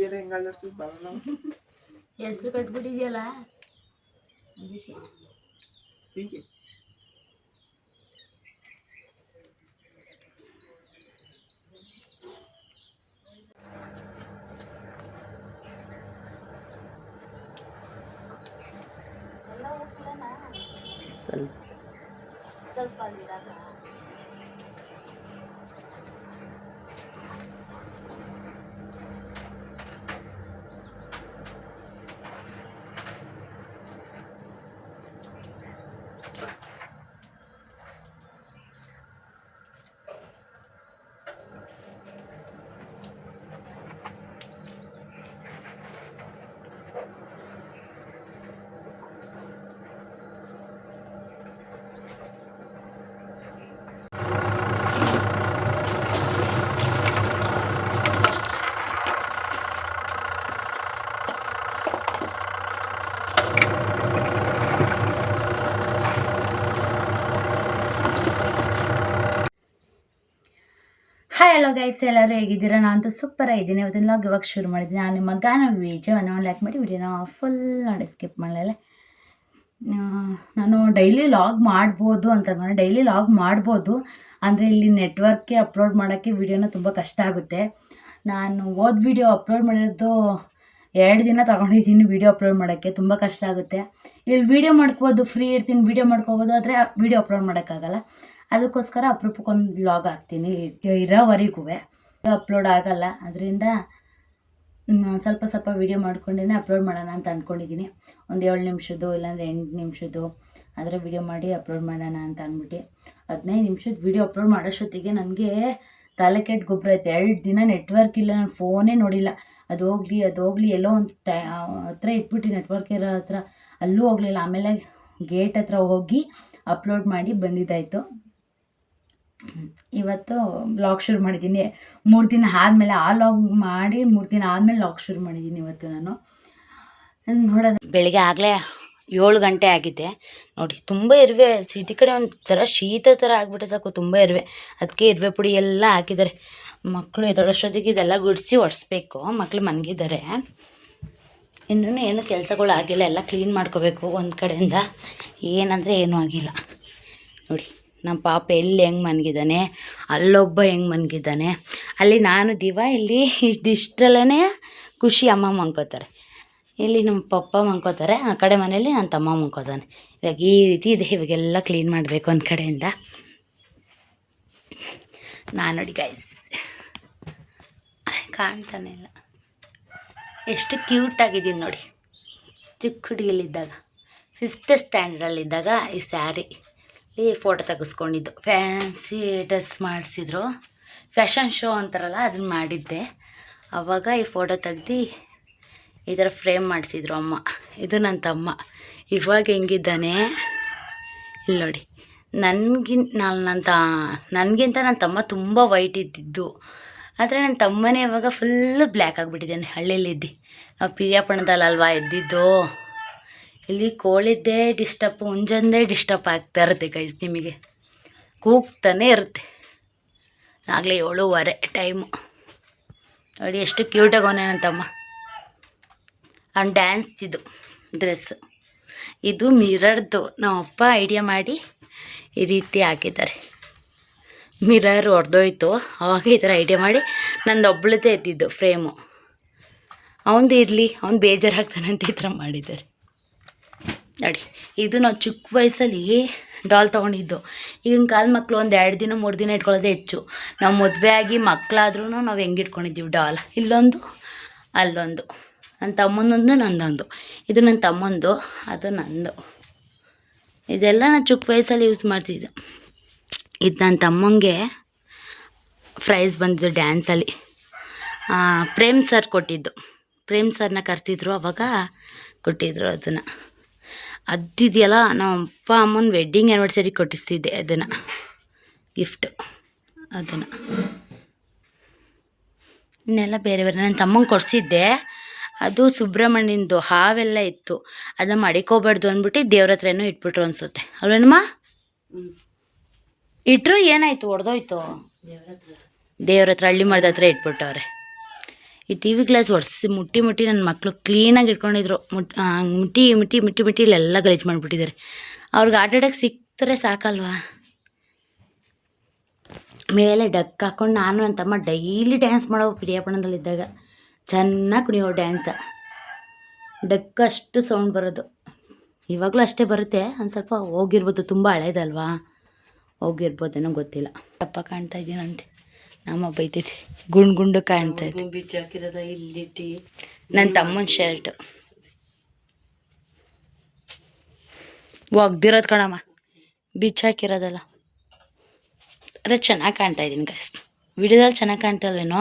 ಅವ್ರು ಪಿಂಕಿ ಎಲ್ಲ ಹೆಂಗ್ ಅಲ್ಲರ್ಸಿ ಬರೋಣ ಹೆಸ್ರು ಕಟ್ಬಿಟ್ಟಿದ್ಯಲ್ಲ ಅದಕ್ಕೆ ಪಿಂಕಿ ಸ್ವಲ್ಪ ಸ್ವಲ್ಪ ಹಾಯ್ ಹಲೋ ಗೈಸ್ ಎಲ್ಲರೂ ಹೇಗಿದ್ದೀರಾ? ನಾನು ಸೂಪರ್ ಆಗಿದ್ದೀನಿ ಇವತ್ತಿನ ಲಾಗ್ ಇವಾಗ ಶುರು ಮಾಡಿದ್ದೀನಿ. ನಾನು ನಿಮ್ಮ ಗಾನ ವಿಜಯವನ್ನು ಲೈಕ್ ಮಾಡಿ ವಿಡಿಯೋನ ಫುಲ್ ನೋಡಿ ಸ್ಕಿಪ್ ಮಾಡಲೇ ನಾನು ಡೈಲಿ ಲಾಗ್ ಮಾಡ್ಬೋದು ಅಂತ ನಾನು ಡೈಲಿ ಲಾಗ್ ಮಾಡ್ಬೋದು. ಅಂದರೆ ಇಲ್ಲಿ ನೆಟ್ವರ್ಕ್ಗೆ ಅಪ್ಲೋಡ್ ಮಾಡೋಕ್ಕೆ ವಿಡಿಯೋನ ತುಂಬ ಕಷ್ಟ ಆಗುತ್ತೆ. ನಾನು ಓದ್ ವಿಡಿಯೋ ಅಪ್ಲೋಡ್ ಮಾಡಿರೋದು ಎರಡು ದಿನ ತಗೊಂಡಿದ್ದೀನಿ ವಿಡಿಯೋ ಅಪ್ಲೋಡ್ ಮಾಡೋಕ್ಕೆ. ತುಂಬ ಕಷ್ಟ ಆಗುತ್ತೆ. ಇಲ್ಲಿ ವಿಡಿಯೋ ಮಾಡ್ಕೋಬೋದು ಫ್ರೀ ಇರ್ತೀನಿ. ವಿಡಿಯೋ ಮಾಡ್ಕೋಬೋದು, ಆದರೆ ವಿಡಿಯೋ ಅಪ್ಲೋಡ್ ಮಾಡೋಕ್ಕಾಗಲ್ಲ. ಅದಕ್ಕೋಸ್ಕರ ಅಪರೂಪಕ್ಕೊಂದು ಬ್ಲಾಗ್ ಹಾಕ್ತೀನಿ. ಇರೋವರೆಗೂ ಅಪ್ಲೋಡ್ ಆಗಲ್ಲ. ಅದರಿಂದ ಸ್ವಲ್ಪ ಸ್ವಲ್ಪ ವೀಡಿಯೋ ಮಾಡ್ಕೊಂಡೇ ಅಪ್ಲೋಡ್ ಮಾಡೋಣ ಅಂತ ಅಂದ್ಕೊಂಡಿದ್ದೀನಿ ಒಂದು ಏಳು ನಿಮಿಷದ್ದು, ಇಲ್ಲಾಂದರೆ ಎಂಟು ನಿಮಿಷದ್ದು ಅದರ ವೀಡಿಯೋ ಮಾಡಿ ಅಪ್ಲೋಡ್ ಮಾಡೋಣ ಅಂತ ಅಂದ್ಬಿಟ್ಟು ಹದಿನೈದು ನಿಮಿಷದ ವೀಡಿಯೋ ಅಪ್ಲೋಡ್ ಮಾಡೋಷ್ಟೊತ್ತಿಗೆ ನನಗೆ ತಲೆ ಕೆಟ್ಟ ಗೊಬ್ಬರ ಐತೆ ಎರಡು ದಿನ ನೆಟ್ವರ್ಕ್ ಇಲ್ಲ, ನಾನು ಫೋನೇ ನೋಡಿಲ್ಲ. ಅದು ಹೋಗಲಿ ಅದು ಹೋಗಲಿ, ಎಲ್ಲೋ ಒಂದು ಟೈ ಹತ್ರ ಇಟ್ಬಿಟ್ಟು ನೆಟ್ವರ್ಕ್ ಇರೋ ಹತ್ರ ಅಲ್ಲೂ ಹೋಗಲಿಲ್ಲ. ಆಮೇಲೆ ಗೇಟ್ ಹತ್ರ ಹೋಗಿ ಅಪ್ಲೋಡ್ ಮಾಡಿ ಬಂದಿದ್ದಾಯಿತು. ಇವತ್ತು ಬ್ಲಾಗ್ ಶುರು ಮಾಡಿದ್ದೀನಿ. ಮೂರು ದಿನ ಆದಮೇಲೆ ಆ ಲಾಗ್ ಮಾಡಿ ಮೂರು ದಿನ ಆದಮೇಲೆ ಲಾಗ್ ಶುರು ಮಾಡಿದ್ದೀನಿ ಇವತ್ತು ನಾನು. ನೋಡೋಣ. ಬೆಳಿಗ್ಗೆ ಆಗಲೇ ಏಳು ಗಂಟೆ ಆಗಿದೆ. ನೋಡಿ, ತುಂಬ ಇರುವೆ. ಸಿಟಿ ಕಡೆ ಒಂಥರ ಶೀತ ಥರ ಆಗಿಬಿಟ್ಟೆ ಸಾಕು, ತುಂಬ ಇರುವೆ. ಅದಕ್ಕೆ ಇರುವೆ ಪುಡಿ ಎಲ್ಲ ಹಾಕಿದ್ದಾರೆ. ಮಕ್ಕಳು ಎದೊಳಷ್ಟೊತ್ತಿಗೆ ಇದೆಲ್ಲ ಗುಡಿಸಿ ಒಡಿಸ್ಬೇಕು. ಮಕ್ಕಳು ಮನಗಿದ್ದಾರೆ. ಇನ್ನೂ ಏನು ಕೆಲಸಗಳು ಆಗಿಲ್ಲ. ಎಲ್ಲ ಕ್ಲೀನ್ ಮಾಡ್ಕೋಬೇಕು ಒಂದು ಕಡೆಯಿಂದ. ಏನಂದರೆ ಏನೂ ಆಗಿಲ್ಲ. ನೋಡಿ. ನಮ್ಮ ಪಾಪ ಎಲ್ಲಿ ಹೆಂಗೆ ಮನ್ಗಿದ್ದಾನೆ ಅಲ್ಲೊಬ್ಬ ಹೆಂಗೆ ಮನ್ಗಿದ್ದಾನೆ ಅಲ್ಲಿ ನಾನು ದಿವ, ಇಲ್ಲಿ ಇಷ್ಟಿಷ್ಟಲ್ಲೇ ಖುಷಿ ಅಮ್ಮ ಮನ್ಕೋತಾರೆ. ಇಲ್ಲಿ ನಮ್ಮ ಪಪ್ಪ ಮನ್ಕೋತಾರೆ, ಆ ಕಡೆ ಮನೇಲಿ ನನ್ನ ತಮ್ಮ ಮನ್ಕೋತಾನೆ. ಇವಾಗ ಈ ರೀತಿ ಇದೆ, ಇವಾಗೆಲ್ಲ ಕ್ಲೀನ್ ಮಾಡಬೇಕು ಒಂದು ಕಡೆಯಿಂದ. ನಾನು ನೋಡಿ ಗೈಸ್ ಕಾಣ್ತಾನೆ ಇಲ್ಲ. ಎಷ್ಟು ಕ್ಯೂಟ್ ಆಗಿದ್ದೀನಿ ನೋಡಿ. ಚಿಕ್ಕ ಹುಡುಗಿಲಿದ್ದಾಗ ಫಿಫ್ತ್ ಸ್ಟ್ಯಾಂಡರ್ಡಲ್ಲಿದ್ದಾಗ ಈ ಸ್ಯಾರಿ ಈ ಫೋಟೋ ತೆಗೆಸ್ಕೊಂಡಿದ್ದು. ಫ್ಯಾನ್ಸಿ ಡ್ರೆಸ್ ಮಾಡಿಸಿದ್ರು. ಫ್ಯಾಷನ್ ಶೋ ಅಂತಾರಲ್ಲ, ಅದನ್ನ ಮಾಡಿದ್ದೆ. ಆವಾಗ ಈ ಫೋಟೋ ತೆಗ್ದು ಈ ಥರ ಫ್ರೇಮ್ ಮಾಡಿಸಿದ್ರು ಅಮ್ಮ. ಇದು ನನ್ನ ತಮ್ಮ. ಇವಾಗ ಹೆಂಗಿದ್ದಾನೆ? ಇಲ್ಲಿ ನೋಡಿ. ನನಗಿನ್, ನಾನು ನನ್ನ ತ, ನನಗಿಂತ ನನ್ನ ತಮ್ಮ ತುಂಬ ವೈಟ್ ಇದ್ದಿದ್ದು. ಆದರೆ ನನ್ನ ತಮ್ಮನೇ ಇವಾಗ ಫುಲ್ಲು ಬ್ಲ್ಯಾಕ್ ಆಗಿಬಿಟ್ಟಿದ್ದಾನೆ ಹಳ್ಳಿಲಿದ್ದು. ನಾವು ಪಿರಿಯಾಪಣದಲ್ಲಲ್ವಾ ಇದ್ದಿದ್ದು ಇಲ್ಲಿ ಕೋಳಿದ್ದೇ ಡಿಸ್ಟರ್ಬ್ ಮುಂಜಾನೆ ಡಿಸ್ಟರ್ಬ್ ಆಗ್ತಾ ಇರುತ್ತೆ ಗೈಸ್ ನಿಮಗೆ. ಕೂಗ್ತಾನೆ ಇರುತ್ತೆ. ಆಗಲೇ ಏಳುವರೆ ಟೈಮು ನೋಡಿ ಎಷ್ಟು ಕ್ಯೂಟಾಗಿ ಅವನೇ ಅವ್ನು ಡ್ಯಾನ್ಸ್ ಇದು ಡ್ರೆಸ್ ಇದು ಮಿರರ್ದು ನಮ್ಮಪ್ಪ ಐಡಿಯಾ ಮಾಡಿ ಈ ರೀತಿ ಹಾಕಿದ್ದಾರೆ. ಮಿರರ್ ಹೊಡೆದೋಯ್ತು ಅವಾಗ ಈ ಥರ ಐಡಿಯಾ ಮಾಡಿ ನಂದು ಒಬ್ಳದೇ ಇದ್ದಿದ್ದು ಫ್ರೇಮು ಅವನದು ಇರಲಿ, ಅವ್ನು ಬೇಜಾರಾಗ್ತಾನೆ ಅಂತ ಈ ಥರ ಮಾಡಿದ್ದಾರೆ. ನೋಡಿ. ಇದು ನಾವು ಚಿಕ್ಕ ವಯಸ್ಸಲ್ಲಿ ಡಾಲ್ ತೊಗೊಂಡಿದ್ದು. ಈಗಿನ ಕಾಲ ಮಕ್ಕಳು ಒಂದು ಎರಡು ದಿನ, ಮೂರು ದಿನ ಇಟ್ಕೊಳ್ಳೋದೇ ಹೆಚ್ಚು. ನಾವು ಮದುವೆ ಆಗಿ ಮಕ್ಕಳಾದ್ರೂ ನಾವು ಹೆಂಗೆ ಇಟ್ಕೊಂಡಿದ್ದೀವಿ ಡಾಲ್ ಇಲ್ಲೊಂದು, ಅಲ್ಲೊಂದು. ನನ್ನ ತಮ್ಮನೊಂದು ನಂದೊಂದು. ಇದು ನನ್ನ ತಮ್ಮಂದು, ಅದು ನಂದು. ಇದೆಲ್ಲ ನಾನು ಚಿಕ್ಕ ವಯಸ್ಸಲ್ಲಿ ಯೂಸ್ ಮಾಡ್ತಿದ್ದೆ. ಇದು ನನ್ನ ತಮ್ಮಂಗೆ ಪ್ರೈಸ್ ಬಂದಿದ್ದು ಡ್ಯಾನ್ಸಲ್ಲಿ ಪ್ರೇಮ್ ಸರ್ ಕೊಟ್ಟಿದ್ದು. ಪ್ರೇಮ್ ಸರ್ನ ಕರೆಸಿದ್ರು, ಅವಾಗ ಕೊಟ್ಟಿದ್ರು ಅದನ್ನು. ಅದಿದೆಯಲ್ಲ ನಮ್ಮ ಅಪ್ಪ ಅಮ್ಮನ ವೆಡ್ಡಿಂಗ್ ಆ್ಯನಿವರ್ಸರಿ ಕೊಟ್ಟಿಸ್ತಿದ್ದೆ ಅದನ್ನು. ಗಿಫ್ಟ್ ಅದನ್ನು. ಇನ್ನೆಲ್ಲ ಬೇರೆ ಬೇರೆ. ನನ್ನ ತಮ್ಮಂಗೆ ಕೊಡಿಸಿದ್ದೆ. ಅದು ಸುಬ್ರಹ್ಮಣ್ಯಂದು ಹಾವೆಲ್ಲ ಇತ್ತು. ಅದನ್ನ ಮಡಿಕೋಬಾರ್ದು ಅಂದ್ಬಿಟ್ಟು ದೇವ್ರ ಹತ್ರನೂ ಇಟ್ಬಿಟ್ರು ಅನ್ಸುತ್ತೆ. ಅಲ್ವೇನಮ್ಮ? ಇಟ್ಟರು ಏನಾಯಿತು, ಒಡೆದೋಯ್ತು? ದೇವ್ರ ಹತ್ರ ಹಳ್ಳಿ ಮರದ ಹತ್ರ ಇಟ್ಬಿಟ್ಟವ್ರೆ. ಈ ಟಿ ವಿ ಗ್ಲಾಸ್ ಒರೆಸಿ ಮುಟ್ಟಿ ಮುಟ್ಟಿ ನನ್ನ ಮಕ್ಕಳು ಕ್ಲೀನಾಗಿ ಇಟ್ಕೊಂಡಿದ್ರು. ಮುಟ್ಟಿ ಮುಟ್ಟಿ ಮುಟ್ಟಿ ಮುಟ್ಟಿ ಇಲ್ಲೆಲ್ಲ ಗಲೀಜು ಮಾಡಿಬಿಟ್ಟಿದ್ದಾರೆ. ಅವ್ರಿಗೆ ಆಟಾಡೋಕ್ಕೆ ಸಿಕ್ತರೆ ಸಾಕಲ್ವಾ? ಮೇಲೆ ಡಕ್ ಹಾಕ್ಕೊಂಡು ನಾನು ನನ್ನ ತಮ್ಮ ಡೈಲಿ ಡ್ಯಾನ್ಸ್ ಮಾಡೋ ಪ್ರಿಯಾಪಣದಲ್ಲಿದ್ದಾಗ ಚೆನ್ನಾಗಿ ಕುಣಿಯೋ ಡ್ಯಾನ್ಸ ಡಕ್ ಅಷ್ಟು ಸೌಂಡ್ ಬರೋದು. ಇವಾಗಲೂ ಅಷ್ಟೇ ಬರುತ್ತೆ. ಒಂದು ಸ್ವಲ್ಪ ಹೋಗಿರ್ಬೋದು. ತುಂಬ ಹಳೇದಲ್ವಾ? ಹೋಗಿರ್ಬೋದೇನೋ ಗೊತ್ತಿಲ್ಲ. ತಪ್ಪ ಕಾಣ್ತಾ ಇದ್ದೀನಂತೆ ನಮ್ಮ ಬೈತೈತಿ ಗುಂಡ್ ಗುಂಡು ಕಾಣ್ತೈತಿ ಬೀಚ್ ಹಾಕಿರೋದ ಇಲ್ಲಿಟ್ಟಿ ನನ್ನ ತಮ್ಮನ ಶರ್ಟ್ ಒಗ್ದಿರೋದು ಕಣಮ್ಮ. ಬಿಚ್ಚ ಹಾಕಿರೋದಲ್ಲ. ಅರೆ ಚೆನ್ನಾಗಿ ಕಾಣ್ತಾ ಇದ್ದೀನಿ ಗೈಸ್ ವಿಡಿಯೋದಲ್ಲಿ ಚೆನ್ನಾಗಿ ಕಾಣ್ತಲ್ವೇನೋ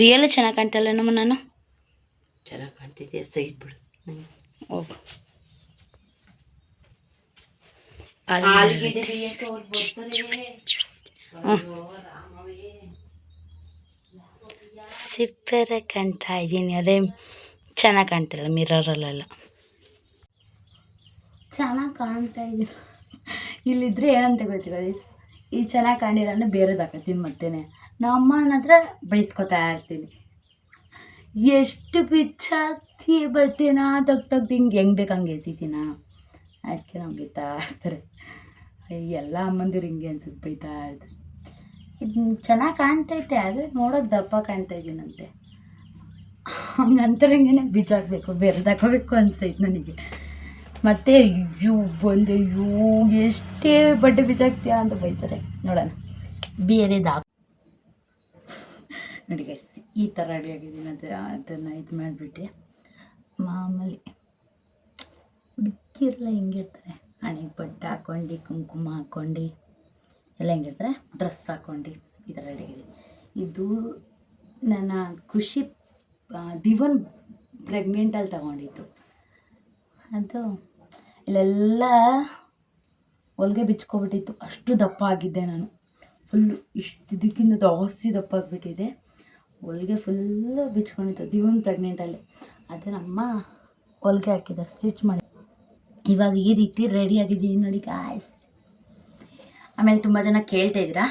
ರಿಯಲ್ ಚೆನ್ನಾಗಿ ಕಾಣ್ತಲ್ವೇನಮ್ಮ ನಾನು? ಚೆನ್ನಾಗಿ ಕಾಣ್ತಿದ್ದೆ ಸೈಡ್ ಬಿಡು. ಹೋಗು. ಸಿಪ್ಪರ ಕಾಣ್ತಾ ಇದ್ದೀನಿ, ಅದೇ ಚೆನ್ನಾಗಿ ಕಾಣ್ತಿಲ್ಲ ಮಿರರಲ್ಲೆಲ್ಲ. ಚೆನ್ನಾಗಿ ಕಾಣ್ತಾ ಇದ್ದೀನಿ. ಇಲ್ಲಿದ್ರೆ ಏನಂತ ಗೊತ್ತಿಲ್ಲ, ಈ ಚೆನ್ನಾಗಿ ಕಾಣಿಲ್ಲ ಅಂದರೆ ಬೇರೆದು ಹಾಕತ್ತೀನಿ ಮತ್ತೇನೆ. ನಮ್ಮ ಹತ್ರ ಬೈಸ್ಕೊತಾ ಇರ್ತೀನಿ. ಎಷ್ಟು ಬಿಚ್ಚಾಕ್ತಿ ಬಟ್ಟೆನ ತಗ್ ತೆಗ್ದು ಹಿಂಗೆ ಹೆಂಗೆ ಬೇಕು ಹಂಗೆ ಎಸಿತೀನ ಅದಕ್ಕೆ ನಮ್ಗೆ ಇರ್ತಾರೆ ಎಲ್ಲ ಅಮ್ಮಂದಿರು ಹಿಂಗೆ ಅನ್ಸುತ್ತೆ, ಬೈತಾ ಇರ್ತಾರೆ. ಇದು ಚೆನ್ನಾಗಿ ಕಾಣ್ತೈತೆ, ಆದರೆ ನೋಡೋದು ದಪ್ಪ ಕಾಣ್ತಾ ಇದ್ದೀನಂತೆ ಹಂಗಂತರಂಗೆ ಬಿಚ್ಚಾಕ್ಬೇಕು ಬೇರೆದು ಹಾಕೋಬೇಕು ಅನಿಸ್ತೈತೆ ನನಗೆ. ಮತ್ತೆ ಅಯ್ಯೋ, ಬಂದೆ, ಅಯ್ಯೋ, ಎಷ್ಟೇ ಬಟ್ಟೆ ಬಿಚ್ಚಾಕ್ತೀಯ ಅಂತ ಬೈತಾರೆ. ನೋಡೋಣ. ಬೇರೆದು ಹಾಕ್ ನೋಡಿ ಗೈಸ್ ಈ ಥರ ರೆಡಿ ಆಗಿದ್ದೀನಿ, ಅದು ಅದನ್ನು ಇದು ಮಾಡಿಬಿಟ್ಟು. ಮಾಮೂಲಿ ಹೆಂಗೆ ಹಿಂಗಿರ್ತಾರೆ. ಮನೆಗೆ ಬಟ್ಟೆ ಹಾಕ್ಕೊಂಡು ಕುಂಕುಮ ಹಾಕ್ಕೊಂಡು ಎಲ್ಲ ಹೆಂಗಿದ್ರೆ ಡ್ರೆಸ್ ಹಾಕ್ಕೊಂಡು ಈ ಥರ ರೆಡಿ ಆಗಿದ್ದೀನಿ ಇದು ನನ್ನ ಖುಷಿ ದಿವನ್ ಪ್ರೆಗ್ನೆಂಟಲ್ಲಿ ತಗೊಂಡಿದ್ದು. ಅದು ಇಲ್ಲೆಲ್ಲ ಹೊಲಿಗೆ ಬಿಚ್ಕೊಬಿಟ್ಟಿತ್ತು. ಅಷ್ಟು ದಪ್ಪ ಆಗಿದ್ದೆ ನಾನು. ಫುಲ್ಲು ಇಷ್ಟು ಇದಕ್ಕಿಂತ ಜಾಸ್ತಿ ದಪ್ಪ ಆಗಿಬಿಟ್ಟಿದೆ. ಹೊಲಿಗೆ ಫುಲ್ಲು ಬಿಚ್ಕೊಂಡಿತ್ತು. ದಿವನ್ ಪ್ರೆಗ್ನೆಂಟಲ್ಲಿ ಅದು ಅಮ್ಮ ಹೊಲಿಗೆ ಹಾಕಿದ್ದಾರೆ. ಸ್ಟಿಚ್ ಮಾಡಿ. ಇವಾಗ ಈ ರೀತಿ ರೆಡಿ ಆಗಿದ್ದೀನಿ ನೋಡಿ ಗಾಯ್ಸ್ ಆಮೇಲೆ ತುಂಬ ಜನ ಕೇಳ್ತಾ ಇದ್ದೀರಾ?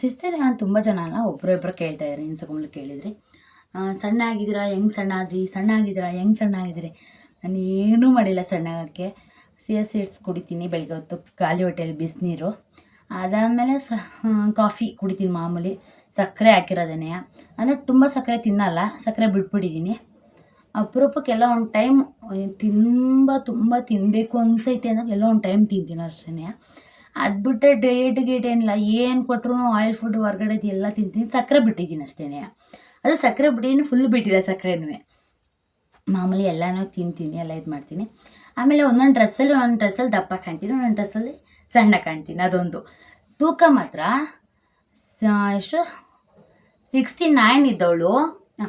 ಸಿಸ್ಟರ್ ತುಂಬ ಜನ ಅಲ್ಲ ಒಬ್ಬರು ಇಬ್ಬರು ಕೇಳ್ತಾ ಇದ್ದಾರೆ ಇನ್ಸ್ಟಾಗ್ರಾಮಲ್ಲಿ ಕೇಳಿದ್ರಿ. ಸಣ್ಣ ಆಗಿದ್ದೀರಾ ಹೆಂಗೆ ಸಣ್ಣ ಆದ್ರಿ ಸಣ್ಣ ಆಗಿದ್ದೀರಾ ಹೆಂಗೆ ಸಣ್ಣ ಆಗಿದ್ರಿ ನಾನು ಏನೂ ಮಾಡಿಲ್ಲ ಸಣ್ಣ ಆಗೋಕ್ಕೆ ಸಿ ಎಸ್ ಸೀಡ್ಸ್ ಕುಡಿತೀನಿ, ಬೆಳಗ್ಗೆ ಹೊತ್ತು ಖಾಲಿ ಹೊಟ್ಟೆಯಲ್ಲಿ ಬಿಸಿನೀರು. ಅದಾದಮೇಲೆ ಸ ಕಾಫಿ ಕುಡಿತೀನಿ ಮಾಮೂಲಿ. ಸಕ್ಕರೆ ಹಾಕಿರೋದನ್ನೇ ಅಂದರೆ ತುಂಬ ಸಕ್ಕರೆ ತಿನ್ನಲ್ಲ, ಸಕ್ಕರೆ ಬಿಟ್ಬಿಟ್ಟಿದ್ದೀನಿ. ಅಪರೂಪಕ್ಕೆಲ್ಲ ಒಂದು ಟೈಮ್ ತುಂಬ ತುಂಬ ತಿನ್ನಬೇಕು ಅನಿಸೈತೆ ಅಂದಾಗ ಎಲ್ಲ ಒಂದು ಟೈಮ್ ತಿಂತೀನಿ ಅಷ್ಟೇ ಅದು ಬಿಟ್ಟರೆ ಡೇಟ್ ಗೇಟ್ ಏನಿಲ್ಲ. ಏನು ಕೊಟ್ಟರು ಆಯಿಲ್ ಫುಡ್ ಹೊರಗಡೆ ಎಲ್ಲ ತಿಂತೀನಿ. ಸಕ್ಕರೆ ಬಿಟ್ಟಿದ್ದೀನಿ ಅಷ್ಟೇ ಅದು ಸಕ್ಕರೆ ಬಿಟ್ಟಿದ್ದೀನಿ ಫುಲ್ ಬಿಟ್ಟಿಲ್ಲ ಸಕ್ಕರೆನೂ ಮಾಮೂಲಿ ಎಲ್ಲನೂ ತಿಂತೀನಿ, ಎಲ್ಲ ಇದು ಮಾಡ್ತೀನಿ. ಆಮೇಲೆ ಒಂದೊಂದು ಡ್ರೆಸ್ಸಲ್ಲಿ ಒಂದೊಂದು ಡ್ರೆಸ್ಸಲ್ಲಿ ದಪ್ಪ ಕಾಣ್ತೀನಿ, ಒಂದೊಂದು ಡ್ರೆಸ್ಸಲ್ಲಿ ಸಣ್ಣ ಕಾಣ್ತೀನಿ, ಅದೊಂದು. ತೂಕ ಮಾತ್ರ ಎಷ್ಟು? ಸಿಕ್ಸ್ಟಿ ನೈನ್ ಇದ್ದವಳು.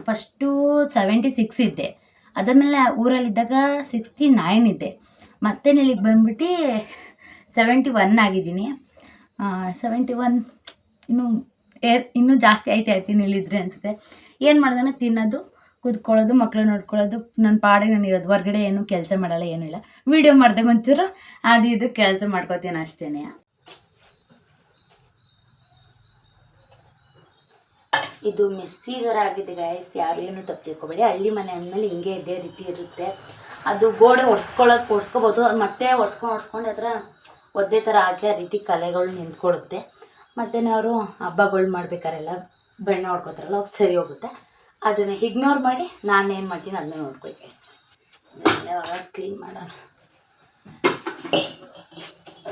ಫಸ್ಟು ಸೆವೆಂಟಿ ಸಿಕ್ಸ್ ಇದ್ದೆ. ಅದಾದಮೇಲೆ ಊರಲ್ಲಿದ್ದಾಗ ಸಿಕ್ಸ್ಟಿ ನೈನ್ ಇದ್ದೆ. ಮತ್ತೆ ಇಲ್ಲಿಗೆ ಬಂದ್ಬಿಟ್ಟು ಸೆವೆಂಟಿ ಒನ್ ಆಗಿದ್ದೀನಿ. ಸೆವೆಂಟಿ ಒನ್ ಇನ್ನೂ ಏರ್, ಇನ್ನೂ ಜಾಸ್ತಿ ಆಯ್ತು ಆಯ್ತೀನಿ ಇಲ್ಲಿದ್ರೆ ಅನಿಸುತ್ತೆ. ಏನು ಮಾಡ್ದಾನೆ? ತಿನ್ನೋದು, ಕೂತ್ಕೊಳ್ಳೋದು ಮಕ್ಕಳು ನೋಡ್ಕೊಳ್ಳೋದು ನನ್ನ ಪಾಡಿಗೆ ನಾನು ಇರೋದು. ಹೊರಗಡೆ ಏನು ಕೆಲಸ ಮಾಡಲ್ಲ, ಏನೂ ಇಲ್ಲ. ವೀಡಿಯೋ ಮಾಡಿದಾಗ ಒಂಚೂರು ಅದು ಇದು ಕೆಲಸ ಮಾಡ್ಕೋತೀನಿ ಅಷ್ಟೇ ಇದು ಮೆಸ್ಸಿ ಥರ ಆಗಿದೆ ಗಾಯಸ್ ಯಾರು ಏನು ತಪ್ಪು ತಿಳ್ಕೊಬೇಡಿ. ಹಳ್ಳಿ ಮನೆ ಅಂದಮೇಲೆ ಹಿಂಗೆ ಇದೇ ರೀತಿ ಇರುತ್ತೆ. ಅದು ಗೋಡೆ ಒರೆಸ್ಕೊಳ್ಳೋಕೆ ಒರೆಸ್ಕೋಬೋದು ಮತ್ತೆ ಒರೆಸ್ಕೊಂಡು ಒರೆಸ್ಕೊಂಡು ಅದರ ಒದ್ದೆ ಥರ ಹಾಕಿ ಆ ರೀತಿ ಕಲೆಗಳು ನಿಂತ್ಕೊಡುತ್ತೆ ಮತ್ತು ಅವರು ಹಬ್ಬಗಳು ಮಾಡ್ಬೇಕಾರೆಲ್ಲ ಬೆಣ್ಣೆ ಹೊಡ್ಕೋತಾರಲ್ಲ ಅವ್ರು ಸರಿ ಹೋಗುತ್ತೆ. ಅದನ್ನು ಇಗ್ನೋರ್ ಮಾಡಿ ನಾನು ಏನು ಮಾಡ್ತೀನಿ ಅದನ್ನ ನೋಡ್ಕೊಳ್ಳಿ ಗೈಸ್ ಯಾವಾಗ ಕ್ಲೀನ್ ಮಾಡೋಣ.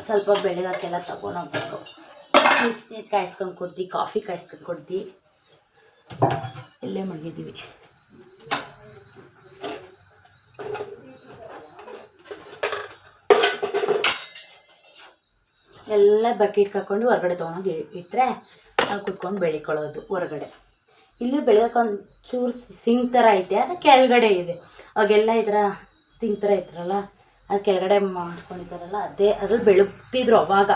ಸ್ವಲ್ಪ ಬೆಳಗಾಕೆಲ್ಲ ತಗೊಂಡೋಗ್ಬೇಕು ಬಿಸಿನೀರು ಕಾಯಿಸ್ಕೊಂಡು ಕೊಡ್ತೀವಿ ಕಾಫಿ ಕಾಯಿಸ್ಕೊಂಡು ಕೊಡ್ತೀವಿ ಇಲ್ಲೇ ಮಡಗಿದ್ದೀವಿ ಎಲ್ಲ ಬಕೆಟ್ ಹಾಕೊಂಡು ಹೊರಗಡೆ ತೊಗೊಂಡೋಗಿ ಇಟ್ಟರೆ ನಾವು ಕುತ್ಕೊಂಡು ಬೆಳಿಕೊಳ್ಳೋದು ಹೊರಗಡೆ. ಇಲ್ಲಿ ಬೆಳಗ್ಗೆ ಚೂರು ಸಿಂಕ್ ಥರ ಐತೆ, ಅದು ಕೆಳಗಡೆ ಇದೆ. ಅವಾಗೆಲ್ಲ ಈ ಥರ ಸಿಂಕ್ ಥರ ಇದ್ರಲ್ಲ ಅದು ಕೆಳಗಡೆ ಮಾಡ್ಕೊಂಡಿದ್ದಾರಲ್ಲ, ಅದೇ ಅದ್ರಲ್ಲಿ ಬೆಳಗ್ತಿದ್ರು ಅವಾಗ.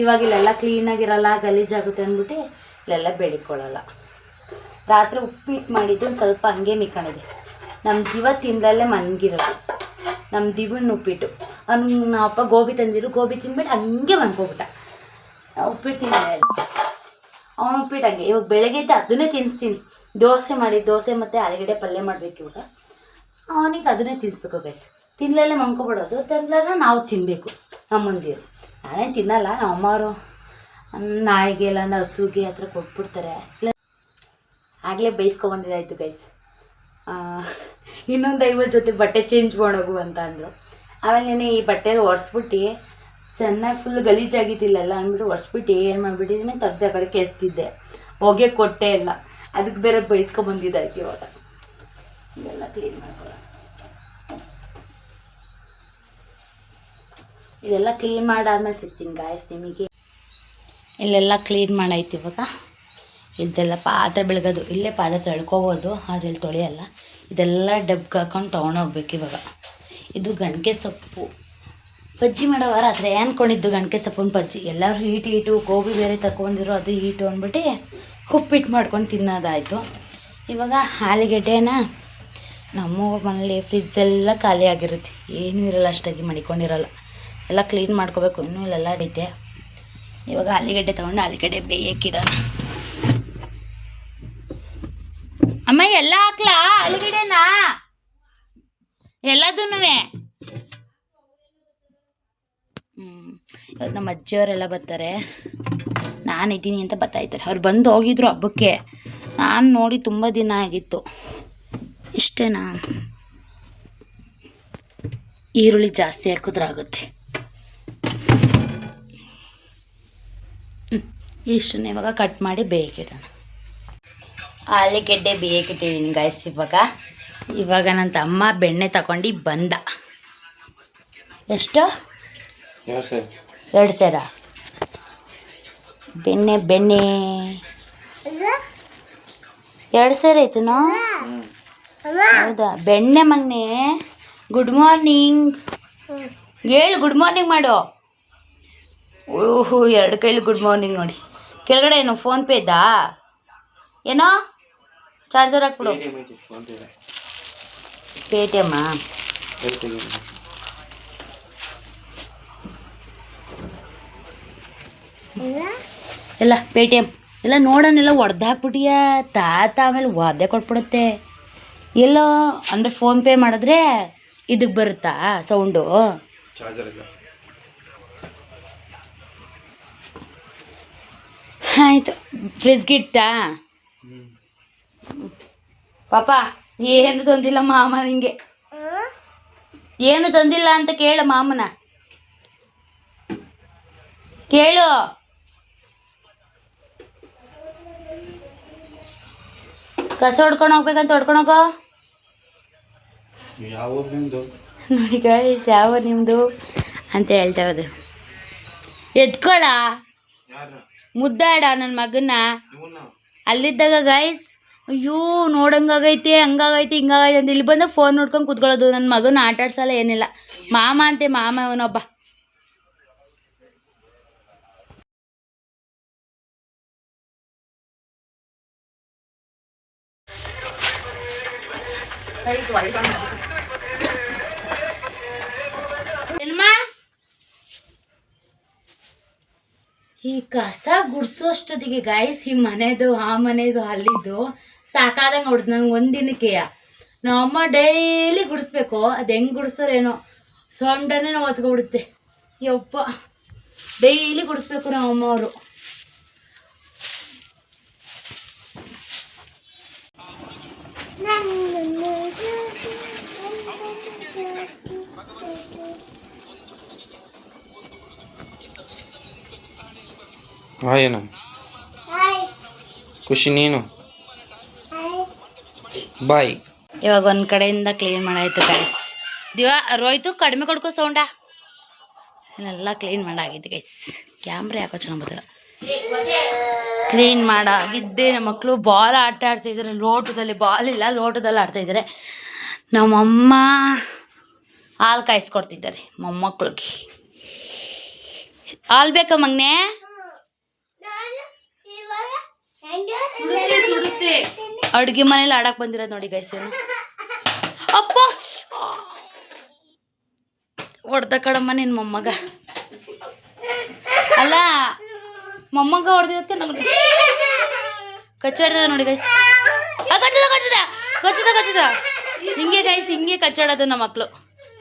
ಇವಾಗ ಇಲ್ಲೆಲ್ಲ ಕ್ಲೀನಾಗಿರಲ್ಲ ಗಲೀಜಾಗುತ್ತೆ ಅಂದ್ಬಿಟ್ಟು ಇಲ್ಲೆಲ್ಲ ಬೆಳಿಕೊಳ್ಳಲ್ಲ. ರಾತ್ರಿ ಉಪ್ಪಿಟ್ಟು ಮಾಡಿದ್ದು ಸ್ವಲ್ಪ ಹಂಗೆ ಮಿಕ್ಕಣಿದೆ ನಮ್ಮ ಜೀವ ತಿಂದಲ್ಲೇ ಮನ್ಗಿರೋದು. ನಮ್ಮ ದಿವನ್ ಉಪ್ಪಿಟ್ಟು. ಅವ್ನು ನಮ್ಮ ಅಪ್ಪ ಗೋಬಿ ತಂದಿರು ಗೋಬಿ ತಿಂದ್ಬಿಟ್ಟು ಹಂಗೆ ಬಂದ್ಕೋಗ್ಬಿಟ್ಟ ಉಪ್ಪಿಟ್ಟು ತಿಂದಿಲ್ಲ ಅವನು ಉಪ್ಪಿಟ್ಟು ಹಂಗೆ. ಇವಾಗ ಬೆಳಗ್ಗೆ ಎದ್ದು ಅದನ್ನೇ ತಿನ್ನಿಸ್ತೀನಿ ದೋಸೆ ಮಾಡಿ, ದೋಸೆ ಮತ್ತು ಆಲೂಗಡ್ಡೆ ಪಲ್ಯ ಮಾಡಬೇಕು ಇವಾಗ. ಅವನಿಗೆ ಅದನ್ನೇ ತಿನ್ನಿಸ್ಬೇಕು ಗೈಸ್ ತಿನ್ನಲೇ ಮಂಕೋಬಿಡೋದು ತಿನ್ನಲಾರ ನಾವು ತಿನ್ನಬೇಕು ಅಮ್ಮಂದಿರು ನಾನೇನು ತಿನ್ನಲ್ಲ ನಮ್ಮ ಅಮ್ಮವರು ನಾಯಿಗೆ ಇಲ್ಲ ಹಸುಗೆ ಹತ್ರ ಕೊಟ್ಬಿಡ್ತಾರೆ. ಇಲ್ಲ. ಆಗಲೇ ಬೇಯಿಸ್ಕೊಬಂದಿದ್ದಾಯಿತು ಗೈಸ್ ಇನ್ನೊಂದು ಐವತ್ತು ಜೊತೆ ಬಟ್ಟೆ ಚೇಂಜ್ ಮಾಡೋಗು ಅಂತ ಅಂದರು. ಆಮೇಲೆ ನೆನೆ ಈ ಬಟ್ಟೆ ಒರೆಸ್ಬಿಟ್ಟು, ಚೆನ್ನಾಗಿ ಫುಲ್ ಗಲೀಜಾಗಿದ್ದಿಲ್ಲಲ್ಲ ಅಂದ್ಬಿಟ್ಟು ಒರೆಸ್ಬಿಟ್ಟು, ಏನು ಮಾಡಿಬಿಟ್ಟಿದ್ದೀನಿ ತೆಗ್ದು ಆ ಕಡೆ ಕೆಸ್ತಿದ್ದೆ. ಹೊಗೆ ಕೊಟ್ಟೆ ಇಲ್ಲ ಅದಕ್ಕೆ ಬೇರೆ ಬೈಸ್ಕೊಬಂದಿದ್ದಾಯ್ತು ಇವಾಗ. ಇದೆಲ್ಲ ಕ್ಲೀನ್ ಮಾಡ್ಕೊಳ್ಳೋಣ. ಇದೆಲ್ಲ ಕ್ಲೀನ್ ಮಾಡಾದ್ಮೇಲೆ ಸಿಗ್ತೀನಿ ಗಾಯಸ್ ನಿಮಗೆ. ಇಲ್ಲೆಲ್ಲ ಕ್ಲೀನ್ ಮಾಡಾಯ್ತು ಇವಾಗ. ಇದೆಲ್ಲ ಪಾತ್ರೆ ಬೆಳಗೋದು. ಇಲ್ಲೇ ಪಾತ್ರೆ ತೊಳ್ಕೊಬೋದು, ಆದರೆ ಇಲ್ಲಿ ತೊಳೆಯಲ್ಲ. ಇದೆಲ್ಲ ಡಬ್ಗೆ ಹಾಕೊಂಡು ತೊಗೊಂಡೋಗ್ಬೇಕು ಇವಾಗ. ಇದು ಗಣಕೆ ಸೊಪ್ಪು. ಬಜ್ಜಿ ಮಾಡೋವ ರಾತ್ರಿ ಅನ್ಕೊಂಡಿದ್ದು ಗಣಕೆ ಸೊಪ್ಪಿನ ಬಜ್ಜಿ? ಎಲ್ಲರೂ ಹೀಟ್, ಹೀಟು, ಗೋಬಿ ಬೇರೆ ತಗೊಂಡಿರೋ ಅದು ಹೀಟು ಅಂದ್ಬಿಟ್ಟು ಉಪ್ಪಿಟ್ಟು ಮಾಡ್ಕೊಂಡು ತಿನ್ನೋದಾಯಿತು. ಇವಾಗ ಆಲೂಗೆಡ್ಡೆನ ನಮ್ಮ ಮನೇಲಿ ಫ್ರಿಜ್ ಎಲ್ಲ ಖಾಲಿ ಆಗಿರುತ್ತೆ. ಏನೂ ಇರಲ್ಲ, ಅಷ್ಟಾಗಿ ಮಡಿಕೊಂಡಿರಲ್ಲ. ಎಲ್ಲ ಕ್ಲೀನ್ ಮಾಡ್ಕೋಬೇಕು. ಇನ್ನೂ ಇಲ್ಲೆಲ್ಲ ಅಡಿತೆ. ಇವಾಗ ಆಲೂಗಡ್ಡೆ ತೊಗೊಂಡು ಆಲೂಗಡ್ಡೆ ಬೇಯಕ್ಕಿಡೋಣ ಎಲ್ಲ ಹಾಕ್ಲಾ? ಆಲೂಗಡ್ಡೆನಾ? ಎಲ್ಲದೂ ಹ್ಮ್ ಇವತ್ತು ನಮ್ಮ ಅಜ್ಜಿಯವರೆಲ್ಲ ಬರ್ತಾರೆ. ನಾನು ಇದ್ದೀನಿ ಅಂತ ಬರ್ತಾ ಇದ್ದಾರೆ. ಅವ್ರು ಬಂದು ಹೋಗಿದ್ರು ಹಬ್ಬಕ್ಕೆ. ನಾನು ನೋಡಿ ತುಂಬ ದಿನ ಆಗಿತ್ತು. ಇಷ್ಟೇನಾ? ಈರುಳ್ಳಿ ಜಾಸ್ತಿ ಹಾಕಿದ್ರೆ ಆಗುತ್ತೆ. ಹ್ಮ್. ಇಷ್ಟನ್ನ ಇವಾಗ ಕಟ್ ಮಾಡಿ ಬೇಯಕ್ಕಿಡೋಣ ಆಲೂಗೆಡ್ಡೆ ಬೇಯಕ್ಕಿಟ್ಟಿದ್ದೀನಿ ಗಾಯ್ಸ್ ಇವಾಗ. ಇವಾಗ ನನ್ನ ತಮ್ಮ ಬೆಣ್ಣೆ ತಗೊಂಡು ಬಂದ. ಎಷ್ಟು? ಎರಡು ಸೇರ. ಬೆಣ್ಣೆ ಬೆಣ್ಣೆ. ಎರಡು ಸೇರ ಐತನೋ ಹೌದಾ? ಬೆಣ್ಣೆ ಮೊನ್ನೆ ಗುಡ್ ಮಾರ್ನಿಂಗ್ ಹೇಳು ಗುಡ್ ಮಾರ್ನಿಂಗ್ ಮಾಡು. ಓಹೋ ಎರಡು ಕೈಲಿ ಗುಡ್ ಮಾರ್ನಿಂಗ್ ನೋಡಿ. ಕೆಳಗಡೆ ಏನು ಫೋನ್ಪೇ ಇದ್ದಾ? ಏನೋ? ಚಾರ್ಜರ್ ಹಾಕ್ಬಿಡು. ಪೇಟಿಎಮ್ ಎಲ್ಲ ಪೇ ಟಿ ಎಂ ಎಲ್ಲ ಹೊಡ್ದು ಹಾಕ್ಬಿಟ್ಟಿಯ ತಾತ ಆಮೇಲೆ ಒದ್ದೆ ಕೊಟ್ಬಿಡುತ್ತೆ. ಎಲ್ಲೋ ಅಂದರೆ ಫೋನ್ಪೇ ಮಾಡಿದ್ರೆ ಇದಕ್ಕೆ ಬರುತ್ತಾ ಸೌಂಡು ಆಯಿತು. ಫ್ರಿಜ್ಗಿಟ್ಟ ಪಾಪ ಏನು ತಂದಿಲ್ಲ ಮಾಮ ನಿಂಗೆ? ಏನು ತಂದಿಲ್ಲ ಅಂತ ಕೇಳು ಮಾಮನ. ಕೇಳು. ಕಸ ಹೊಡ್ಕೊಂಡು ಹೋಗ್ಬೇಕಂತ ಹೊಡ್ಕೊಂಡು ಹೋಗೋ? ಯಾವ ನಿಮ್ಮದು ನೋಡಿ ಗೈಸ್ ಯಾವ ನಿಮ್ಮದು ಅಂತ ಹೇಳ್ತಾ ಇರೋದು. ಎತ್ಕೊಳ ಮುದ್ದಾಡ ನನ್ನ ಮಗನ ಅಲ್ಲಿದ್ದಾಗ ಗಾಯ್ಸ್ ಅಯ್ಯೋ ನೋಡಂಗಾಗೈತೆ ಹಂಗಾಗೈತಿ ಹಿಂಗಾಗೈತಿ ಅಂತ. ಇಲ್ಲಿ ಬಂದು ಫೋನ್ ನೋಡ್ಕೊಂಡು ಕುತ್ಕೊಳ್ಳೋದು. ನನ್ನ ಮಗನ ಆಟ ಆಡ್ಸಲ್ಲ, ಏನಿಲ್ಲ. ಮಾಮ ಅಂತೆ, ಮಾಮ ಅವನೊಬ್ಬ? ಈ ಕಸ ಗುಡ್ಸೋಷ್ಟೊತ್ತಿಗೆ ಗಾಯ್ಸ್ ಈ ಮನೆದು, ಆ ಮನೆದು ಅಲ್ಲಿದ್ದು ಸಾಕಾದಂಗೆ ಹೊಡ್ದು ನಂಗೆ ಒಂದಿನಕ್ಕೆ. ನಮ್ಮಮ್ಮ ಡೈಲಿ ಗುಡಿಸ್ಬೇಕು. ಅದು ಹೆಂಗೆ ಗುಡಿಸ್ತಾರೇನೋ. ಸೊಂಡನೇ ನಾವು ಹೊತ್ಕೊಬಿಡುತ್ತೆ ಯಪ್ಪ. ಡೈಲಿ ಗುಡಿಸ್ಬೇಕು ನಮ್ಮಮ್ಮ ಅವರು. ಹಾಯ್ ಏನು ಖುಷಿ ನೀನು? ಬಾಯ್ ಇವಾಗ ಒಂದು ಕಡೆಯಿಂದ ಕ್ಲೀನ್ ಮಾಡಾಯ್ತು ಗೈಸ್ ದಿವ ರೋಯ್ತು ಕಡಿಮೆ ಕೊಡ್ಕೋ ಸೌಂಡ. ಎಲ್ಲ ಕ್ಲೀನ್ ಮಾಡಾಗಿದ್ದು ಗೈಸ್ ಕ್ಯಾಮ್ರಾ ಯಾಕೋ ಚೆನ್ನಾಗಿ ಬರ್ತಿಲ್ಲ ಕ್ಲೀನ್ ಮಾಡಾಗಿದ್ದೆ. ನಮ್ಮ ಮಕ್ಕಳು ಬಾಲ್ ಆಟ ಆಡ್ತಾಯಿದ್ದಾರೆ ಲೋಟದಲ್ಲಿ ಬಾಲ್ ಇಲ್ಲ, ಲೋಟದಲ್ಲಿ ಆಡ್ತಾಯಿದ್ದಾರೆ ನಮ್ಮಮ್ಮ ಹಾಲು ಕಾಯಿಸ್ಕೊಡ್ತಿದ್ದಾರೆ ಮೊಮ್ಮಕ್ಳಿಗೆ. ಹಾಲು ಬೇಕಾ ಮಗ್ನೆ? ಅಡುಗೆ ಮನೇಲಿ ಆಡಕ್ ಬಂದಿರೋದು ನೋಡಿ ಗೈಸ್ ಅಪ್ಪ! ಹೊಡ್ದ ಕಡಮ್ಮ ನಿನ್ನ ಮೊಮ್ಮಗ. ಅಲ್ಲ ಮೊಮ್ಮಗ ಹೊಡೆದಿರೋದಕ್ಕೆ ನಮ್ಗೆ ಕಚ್ಚಾಡಿದ ನೋಡಿ ಗೈಸ್ ಕಚ್ಚದ ಕಚ್ಚದ ಕಚ್ಚದ ಕಚ್ಚದ. ಹಿಂಗೆ ಗೈಸ್ ಹಿಂಗೆ ಕಚ್ಚಾಡೋದು ನಮ್ಮ ಮಕ್ಕಳು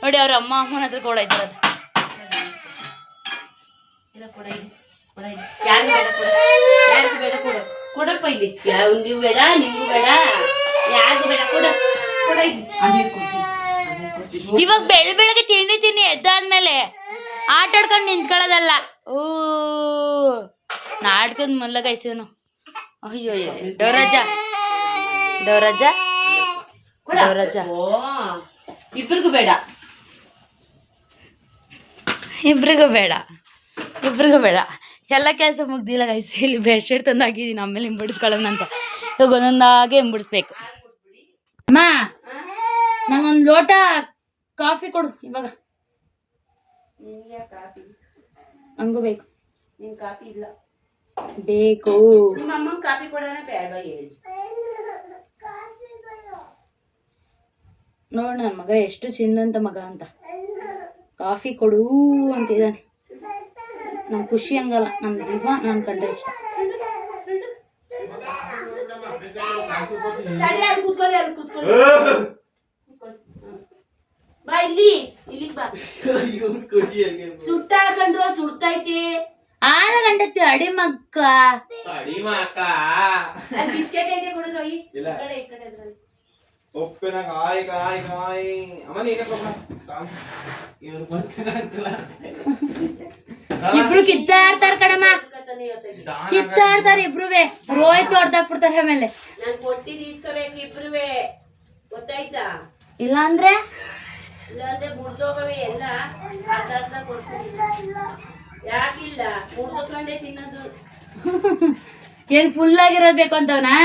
ನೋಡಿ ಅವ್ರ ಅಮ್ಮ ಅಮ್ಮನ ಹತ್ರ ಕೂಡ ಇದ್ದಾರೆ ಇಲ್ಲ ಕೊಡ ಇಲ್ಲಿ ಕೊಡ ಇಲ್ಲಿ ಯಾರು ಬೇಡ ಬೇಡ ಕೊಡ. ಕೊಡಪ್ಪ ಇಲ್ಲಿ. ಬೇಡ ಬೇಡ. ಯಾರಿಗೂ ಬೇಡ ಕೊಡ. ಕೊಡ ಇವಾಗ ಬೆಳ್ ಬೆಳಗ್ಗೆ ತಿಂಡಿ ತಿನ್ನಿ ಎದ್ದಾದ್ಮೇಲೆ. ಆಟ ಆಡ್ಕೊಂಡು ನಿಂತ್ಕೊಳ್ಳೋದಲ್ಲ. ಓ ನಾಡ್ಕೊಂಡ್ ಮಲ್ಲ ಗೈಸವನು ಅಯ್ಯೋ ಡೋರಜ ಡೋರಜ್ಜ. ಡೋರಜ್ಜ. ಇಬ್ರಿಗೂ ಬೇಡ. ಇಬ್ರಿಗೂ ಬೇಡ. ಇಬ್ರಿಗೂ ಬೇಡ. ಎಲ್ಲ ಕೆಲಸ ಮುಗ್ದಿಲ್ಲ ಗೈಸ್ ಇಲ್ಲಿ ಬೆಡ್ ಶೀಟ್ ತಂದು ಹಾಕಿದ್ದೀನಿ ಆಮೇಲೆ ಹಿಂಬಿಡಿಸ್ಕೊಳ್ಳೋಣ ಅಂತ. ಇವಾಗ ಒಂದೊಂದಾಗೆ ಹಿಂಬಿಡಿಸ್ಬೇಕು ಅಮ್ಮ ನಂಗೊಂದು ಲೋಟ ಕಾಫಿ ಕೊಡು ಇವಾಗ. ಹಂಗೂ ಬೇಕು. ಕಾಪಿ ಇಲ್ಲ? ಬೇಕು. ನಿಮ್ಮ ಅಮ್ಮನ ಕಾಪಿ ಕೊಡೋಣ ಬೇಡ ಹೇಳಿ? ನೋಡು ನನ್ನ ಮಗ ಎಷ್ಟು ಚಿನ್ನಂತ ಮಗ ಅಂತ. ಕಾಫಿ ಕೊಡು ಅಂತಿದ್ದಾನೆ. ನಂಗೆ ಖುಷಿ ಹಂಗಲ್ಲ ನಮ್ಮ ಜೀವ ನನ್ನ ಕಂಡ್ರೆ ಇಷ್ಟ. ಬಾ ಇಲ್ಲಿ ಇಲ್ಲಿಗೆ ಬಾ. ಸುಟ್ಟ ಹಾಕೊಂಡ್ರು ಸುಡ್ತೈತಿ. ಆರು ಗಂಟೆ ಅಡಿ ಮಕ್ಕಳ ಅಲ್ಲಿ ಬಿಸ್ಕೆಟ್ ಐತೆ ಕೊಡಿದ್ರು ಈ ಕಡೆ ಕಡೆ ಅಮ್ಮ ನೀನೇ ಇವ್ರು ಇಬ್ರು ಕಿತ್ತಾಡ್ತಾರ ಕಣಮ್ಮ. ಕಿತ್ತಾಡ್ತಾರ ಇಬ್ರುವೆ. ರೋಹಿತ್ ಹೊಡ್ದಾಕ್ಬಿಡ್ತಾರೆ ಆಮೇಲೆ. ಇಲ್ಲ ಅಂದ್ರೆ ಏನ್ ಫುಲ್ ಆಗಿರೋದ್ ಬೇಕು ಅಂತವನಾ.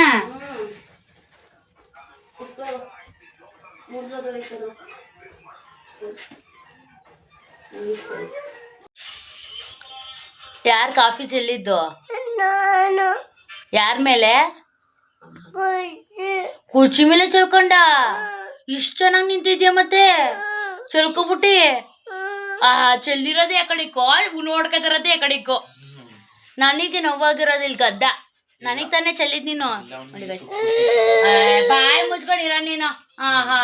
ಯಾರ್ ಕಾಫಿ ಚೆಲ್ಲಿದ್ದು? ಯಾರ ಮೇಲೆ? ಕುರ್ಚಿ. ಮೇಲೆ ಚಲ್ಕೊಂಡ? ಇಷ್ಟ ಚೆನ್ನಾಗಿ ನಿಂತಿದ್ಯಾ ಮತ್ತೆ? ಚಲ್ಕೊಬಿಟ್ಟಿ? ಆಹಾ ಚೆಲ್ಲಿರೋದೇ ಯಾಕಡಿಕ್ಕೋ ಕಡೆಕೋ ನೋಡ್ಕೊತಿರೋದೇ ಆ ಕಡೆಕೋ ನನಗೆ ನೋವಾಗಿರೋದು ಇಲ್ಲಿ ಗದ್ದ. ನನಗ್ ತಾನೇ ಚೆಲ್ಲಿದ್ ನೀನು. ನೋಡಿ ಬಾಯಿ ಮುಚ್ಕೊಂಡಿರ ನೀನು. ಆಹಾ.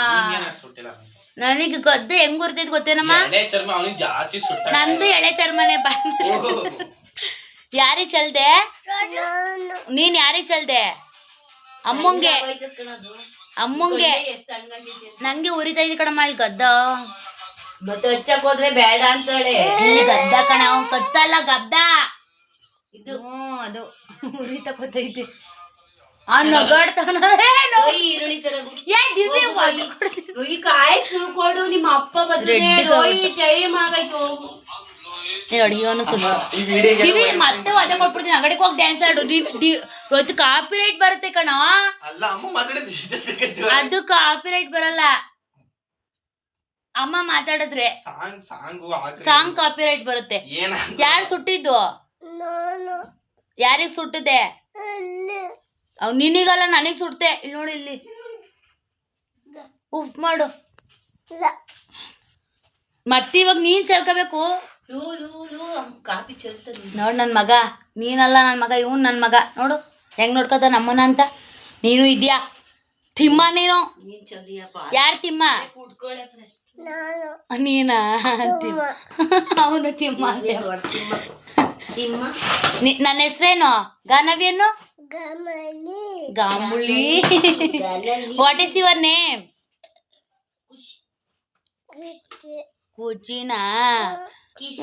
ನನಗೆ ಗದ್ದೆ ಹೆಂಗ್ ಗುರ್ತೈತ್ ಗೊತ್ತೇನಮ್ಮ? ಎಳೆ ಚರ್ಮ ಅವನಿಗೆ ಜಾಸ್ತಿ ಸುಟ್ಟ ನಂದು ಎಳೆ ಚರ್ಮನೆ ಬಾ. ಯಾರಿ ಯಾರಿಗ್ ಚಲ್ದೆ? ನೀನ್. ಯಾರಿ ಚಲ್ದೆ? ಅಮ್ಮಂಗೆ. ಅಮ್ಮಂಗೆ. ಎಷ್ಟ್ ತಣ್ಣಗಾಗೈತೆ ಅಂತ. ನಂಗೆ ಉರಿತಾ ಇದ್ ಕಣಮ್ಮ ಇಲ್ಲಿ ಗದ್ದ. ಮತ್ತೆ ಹಚ್ಚಕ್ ಹೋದ್ರೆ ಬೇಡ ಅಂತ ಹೇಳಿ ಗದ್ದ ಕಣ ಅವ್ನ್ ಕತ್ತಲ್ಲ ಗದ್ದ. ಇದು. ಹ್ಮ್ ಅದು. ಉರಿತ ತಗೋತೈತಿ ಸುಳ್ಕೊಡು ನಿಮ್ಮ ಅಪ್ಪ ಬಂದ್ರೆ ರೆಡ್ ರೋಯಿ ಟೈಮ್ ಆಗೈತೆ ಹೋಗು. ಏ, ನೋಡಿ ಇವನು ಸುಳ್ಳು ಈ ವಿಡಿಯೋಗೆ ಕಿವಿ ಮತ್ತೆ ಅದೇ ಕೊಟ್ಬಿಡ್ತೀನಿ. ಅಂಗಡಿಗೆ ಹೋಗಿ ಡ್ಯಾನ್ಸ್ ಆಡು. ರೋಜು ಕಾಪಿ ರೈಟ್ ಬರುತ್ತೆ ಕಣ. ಅಲ್ಲ ಅಮ್ಮ ಮಾತಾಡಿದ್ದು ಅದು ಕಾಪಿ ರೈಟ್ ಬರಲ್ಲ. ಅಮ್ಮ ಮಾತಾಡಿದ್ರೆ song song song copyright ಬರುತ್ತೆ. ಯಾರು ಸುಟ್ಟಿದ್ದು? ಯಾರಿಗ್ ಸುಟ್ಟಿದೆ? ಅವ್ ನಿನಗಲ್ಲ ನನಗೆ ಸುಡ್ತೆ. ಇಲ್ಲಿ ನೋಡಿ ಇಲ್ಲಿ. ಉಫ್ ಮಾಡು. ಮತ್ತಿವಾಗ ನೀನ್ ಚೆಲ್ಕೋಬೇಕು. ನೋಡು ನನ್ನ ಕಾಪಿ ನೋಡ್ ಮಗ. ನೀನಲ್ಲ ನನ್ನ ಮಗ ಇವನ್ ನನ್ನ ಮಗ. ನೋಡು ಹೆಂಗ್ ನೋಡ್ಕೋತ ನಮ್ಮನ ಅಂತ. ನೀನು ಇದ್ಯಾ? ತಿಮ್ಮ ನೀನು. ಯಾರು ತಿಮ್ಮ? ನೀನಾ ತಿಮ್ಮ. ಅವನು ತಿಮ್ಮ ನನ್ನ ಹೆಸರೇನು? ಗಾನವಿಯನ್ನು ಗಾಮುಳಿ ವಾಟ್ ಇಸ್ ಯುವರ್ ನೇಮ್ ಕುಚಿನಾ?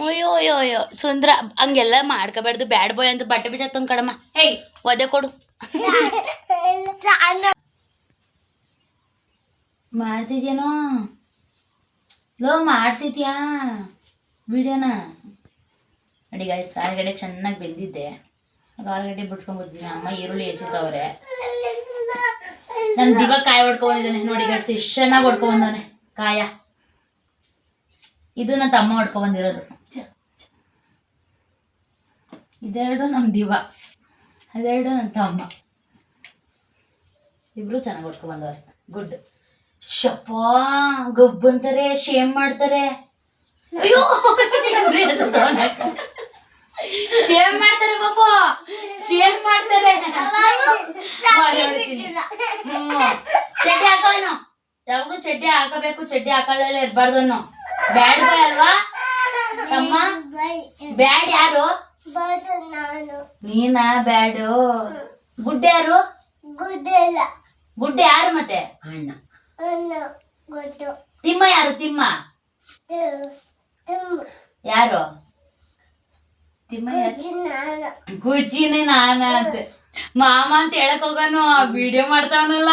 ಅಯ್ಯೋ ಅಯ್ಯೋ ಅಯ್ಯೋ ಸುಂದ್ರ ಹಂಗೆಲ್ಲ ಮಾಡ್ಕೋಬಾರ್ದು ಬ್ಯಾಡ್ ಬಾಯ್ ಅಂತ ಬಟ್ಟೆ ಬಿಸಾಕ್ತಂಗ್ ಕಡಮ್ಮ ಒದೆ ಕೊಡು. ಮಾಡ್ತಿದ್ಯೇನೋ? ಲೋ ಮಾಡ್ತಿದ್ಯಾ? ವಿಡಿಯೋನ ನೋಡಿ ಗಾಯ್ಸ್ ಆಲೂಗಡ್ಡೆ ಚೆನ್ನಾಗಿ ಬೆಂದಿದ್ದೆ. ಆಲೂಗಡ್ಡೆ ಬಿಡ್ಸ್ಕೊಂಡ್ಬರ್ತೀನಿ ಅಮ್ಮ ಈರುಳ್ಳಿ ಹೆಚ್ಚಿದ್ದವ್ರೆ ನಾನು ದಿವ ಕಾಯಿ ಹೊಡ್ಕೊಂಬಂದಿದ್ದಾನೆ ನೋಡಿ ಗಾಯ್ಸ್ ಎಷ್ಟು ಚೆನ್ನಾಗಿ ಹೊಡ್ಕೊಂಬಂದವನೆ ಕಾಯ. ಇದು ನನ್ನ ತಮ್ಮ ಹೊಡ್ಕೊಂಬಂದಿರೋದು ಇದೆರಡು ನಮ್ಮ ದಿವ. ಅದೆರಡು ನನ್ನ ತಮ್ಮ. ಇಬ್ರು ಚೆನ್ನಾಗಿ ಹೊಡ್ಕೊಂಬಂದವ್ರೆ ಗುಡ್ ಶಪ್ಪ ಗಬ್ಬಂತಾರೆ ಶೇಮ್ ಮಾಡ್ತಾರೆ. ಅಯ್ಯೋ! ಶೇಮ್ ಮಾಡ್ತಾರೆ ಬಾಬು ಶೇಮ್ ಮಾಡ್ತಾರೆ. ಚಡ್ಡಿ ಹಾಕೋನು ಯಾವಾಗೂ ಚಡ್ಡಿ ಹಾಕಬೇಕು ಚಡ್ಡಿ ಹಾಕೊಳ್ಳಲ್ಲ ಇರ್ಬಾರ್ದು ಅನ್ನೋ ಬ್ಯಾಡ್ ಬಾಯ್ ಅಲ್ವಾ? ತಮ್ಮ? ಬ್ಯಾಡ್ ಯಾರು? ನೀನಾ ಬ್ಯಾಡು? ಗುಡ್ಡೆ ಯಾರು? ಗುಡ್ಡೆ ಯಾರು ಮತ್ತೆ? ಅಣ್ಣ. ತಿಮ್ಮ ಯಾರು? ತಿಮ್ಮ. ಯಾರು? ತಿಮ್ಮ ಗುಜ್ಜಿನೇ ನಾನ. ಅಂತ. ಮಾಮ ಅಂತ ಹೇಳಕ್ ಹೋಗೋನು ವಿಡಿಯೋ ಮಾಡ್ತಾವನಲ್ಲ.